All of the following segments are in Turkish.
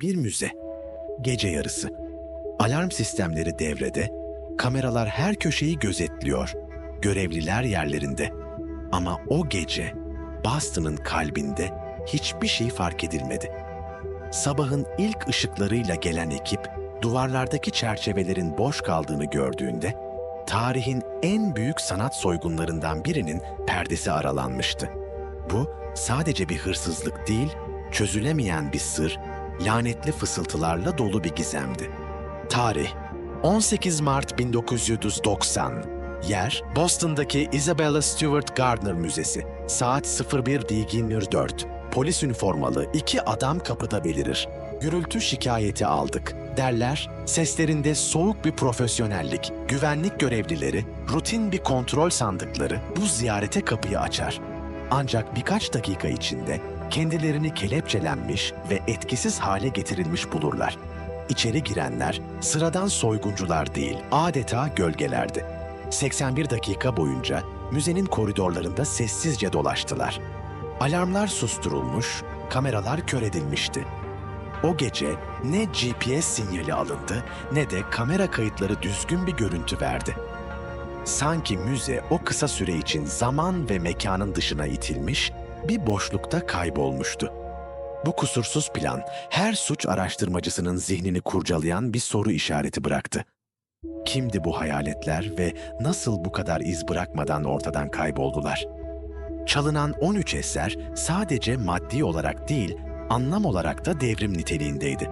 bir müze. Gece yarısı. Alarm sistemleri devrede, kameralar her köşeyi gözetliyor, görevliler yerlerinde. Ama o gece Boston'ın kalbinde hiçbir şey fark edilmedi. Sabahın ilk ışıklarıyla gelen ekip duvarlardaki çerçevelerin boş kaldığını gördüğünde tarihin en büyük sanat soygunlarından birinin perdesi aralanmıştı. Bu sadece bir hırsızlık değil, çözülemeyen bir sır, lanetli fısıltılarla dolu bir gizemdi. Tarih 18 Mart 1990 Yer Boston'daki Isabella Stewart Gardner Müzesi. Saat 01.24. Polis üniformalı iki adam kapıda belirir. Gürültü şikayeti aldık. Derler, seslerinde soğuk bir profesyonellik, güvenlik görevlileri, rutin bir kontrol sandıkları bu ziyarete kapıyı açar. Ancak birkaç dakika içinde kendilerini kelepçelenmiş ve etkisiz hale getirilmiş bulurlar. İçeri girenler sıradan soyguncular değil, adeta gölgelerdi. 81 dakika boyunca müzenin koridorlarında sessizce dolaştılar. Alarmlar susturulmuş, kameralar kör edilmişti. O gece ne GPS sinyali alındı ne de kamera kayıtları düzgün bir görüntü verdi. Sanki müze o kısa süre için zaman ve mekanın dışına itilmiş, bir boşlukta kaybolmuştu. Bu kusursuz plan her suç araştırmacısının zihnini kurcalayan bir soru işareti bıraktı. Kimdi bu hayaletler ve nasıl bu kadar iz bırakmadan ortadan kayboldular? Çalınan 13 eser sadece maddi olarak değil, anlam olarak da devrim niteliğindeydi.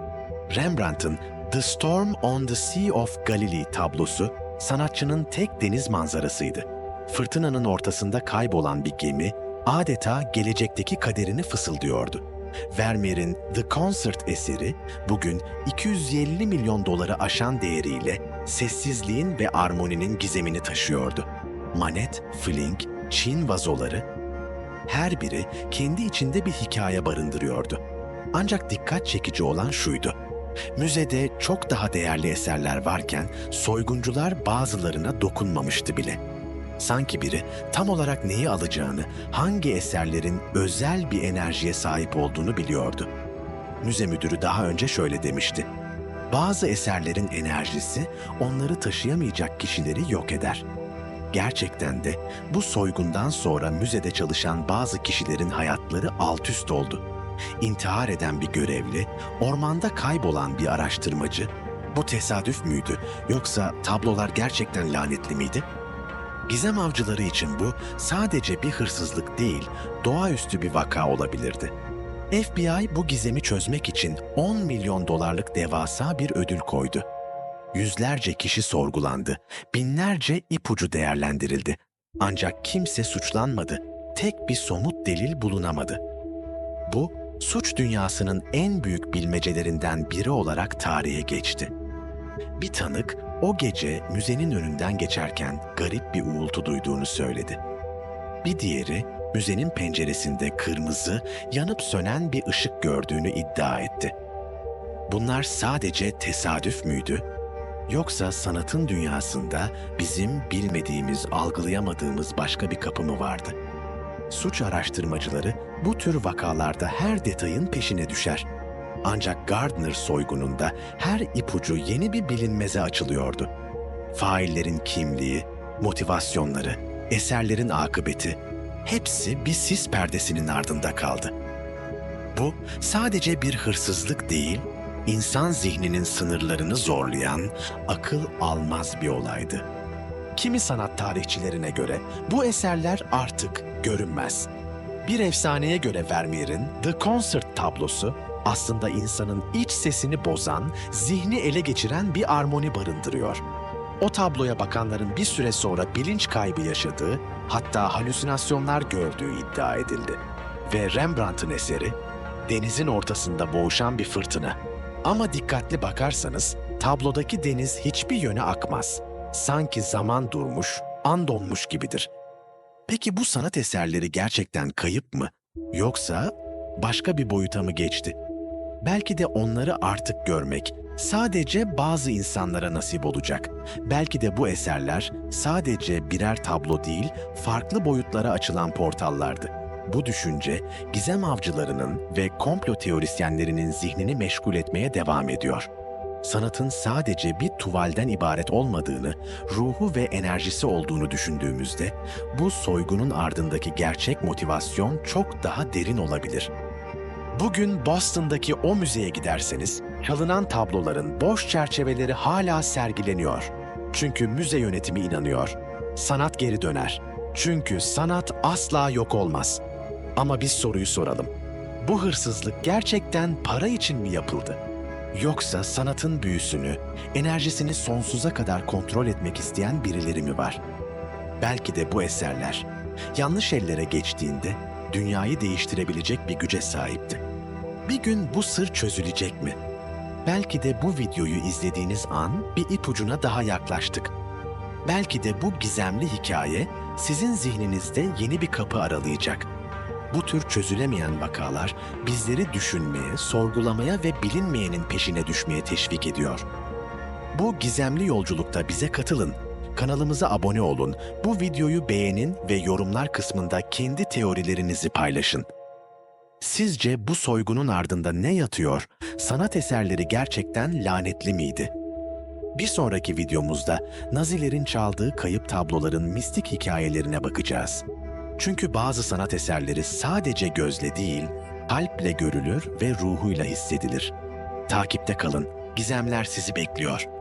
Rembrandt'ın The Storm on the Sea of Galilee tablosu sanatçının tek deniz manzarasıydı. Fırtınanın ortasında kaybolan bir gemi adeta gelecekteki kaderini fısıldıyordu. Vermeer'in The Concert eseri bugün 250 milyon doları aşan değeriyle sessizliğin ve armoninin gizemini taşıyordu. Manet, Fling, Çin vazoları her biri kendi içinde bir hikaye barındırıyordu. Ancak dikkat çekici olan şuydu. Müzede çok daha değerli eserler varken soyguncular bazılarına dokunmamıştı bile. Sanki biri tam olarak neyi alacağını, hangi eserlerin özel bir enerjiye sahip olduğunu biliyordu. Müze müdürü daha önce şöyle demişti. Bazı eserlerin enerjisi onları taşıyamayacak kişileri yok eder. Gerçekten de bu soygundan sonra müzede çalışan bazı kişilerin hayatları alt üst oldu. İntihar eden bir görevli, ormanda kaybolan bir araştırmacı, bu tesadüf müydü yoksa tablolar gerçekten lanetli miydi? Gizem avcıları için bu sadece bir hırsızlık değil, doğaüstü bir vaka olabilirdi. FBI bu gizemi çözmek için 10 milyon dolarlık devasa bir ödül koydu. Yüzlerce kişi sorgulandı, binlerce ipucu değerlendirildi. Ancak kimse suçlanmadı, tek bir somut delil bulunamadı. Bu, suç dünyasının en büyük bilmecelerinden biri olarak tarihe geçti. Bir tanık o gece müzenin önünden geçerken garip bir uğultu duyduğunu söyledi. Bir diğeri müzenin penceresinde kırmızı, yanıp sönen bir ışık gördüğünü iddia etti. Bunlar sadece tesadüf müydü? Yoksa sanatın dünyasında bizim bilmediğimiz, algılayamadığımız başka bir kapı mı vardı? Suç araştırmacıları bu tür vakalarda her detayın peşine düşer. Ancak Gardner soygununda her ipucu yeni bir bilinmeze açılıyordu. Faillerin kimliği, motivasyonları, eserlerin akıbeti hepsi bir sis perdesinin ardında kaldı. Bu sadece bir hırsızlık değil, insan zihninin sınırlarını zorlayan, akıl almaz bir olaydı. Kimi sanat tarihçilerine göre bu eserler artık görünmez. Bir efsaneye göre Vermeer'in The Concert tablosu aslında insanın iç sesini bozan, zihni ele geçiren bir armoni barındırıyor. O tabloya bakanların bir süre sonra bilinç kaybı yaşadığı, hatta halüsinasyonlar gördüğü iddia edildi. Ve Rembrandt'ın eseri, denizin ortasında boğuşan bir fırtına. Ama dikkatli bakarsanız tablodaki deniz hiçbir yöne akmaz. Sanki zaman durmuş, an donmuş gibidir. Peki bu sanat eserleri gerçekten kayıp mı? Yoksa başka bir boyuta mı geçti? Belki de onları artık görmek sadece bazı insanlara nasip olacak. Belki de bu eserler sadece birer tablo değil, farklı boyutlara açılan portallardı. Bu düşünce gizem avcılarının ve komplo teorisyenlerinin zihnini meşgul etmeye devam ediyor. Sanatın sadece bir tuvalden ibaret olmadığını, ruhu ve enerjisi olduğunu düşündüğümüzde bu soygunun ardındaki gerçek motivasyon çok daha derin olabilir. Bugün Boston'daki o müzeye giderseniz, çalınan tabloların boş çerçeveleri hala sergileniyor. Çünkü müze yönetimi inanıyor. Sanat geri döner. Çünkü sanat asla yok olmaz. Ama biz soruyu soralım. Bu hırsızlık gerçekten para için mi yapıldı? Yoksa sanatın büyüsünü, enerjisini sonsuza kadar kontrol etmek isteyen birileri mi var? Belki de bu eserler yanlış ellere geçtiğinde dünyayı değiştirebilecek bir güce sahipti. Bir gün bu sır çözülecek mi? Belki de bu videoyu izlediğiniz an bir ipucuna daha yaklaştık. Belki de bu gizemli hikaye sizin zihninizde yeni bir kapı aralayacak. Bu tür çözülemeyen vakalar bizleri düşünmeye, sorgulamaya ve bilinmeyenin peşine düşmeye teşvik ediyor. Bu gizemli yolculukta bize katılın. Kanalımıza abone olun, bu videoyu beğenin ve yorumlar kısmında kendi teorilerinizi paylaşın. Sizce bu soygunun ardında ne yatıyor? Sanat eserleri gerçekten lanetli miydi? Bir sonraki videomuzda Nazilerin çaldığı kayıp tabloların mistik hikayelerine bakacağız. Çünkü bazı sanat eserleri sadece gözle değil, kalple görülür ve ruhuyla hissedilir. Takipte kalın, gizemler sizi bekliyor.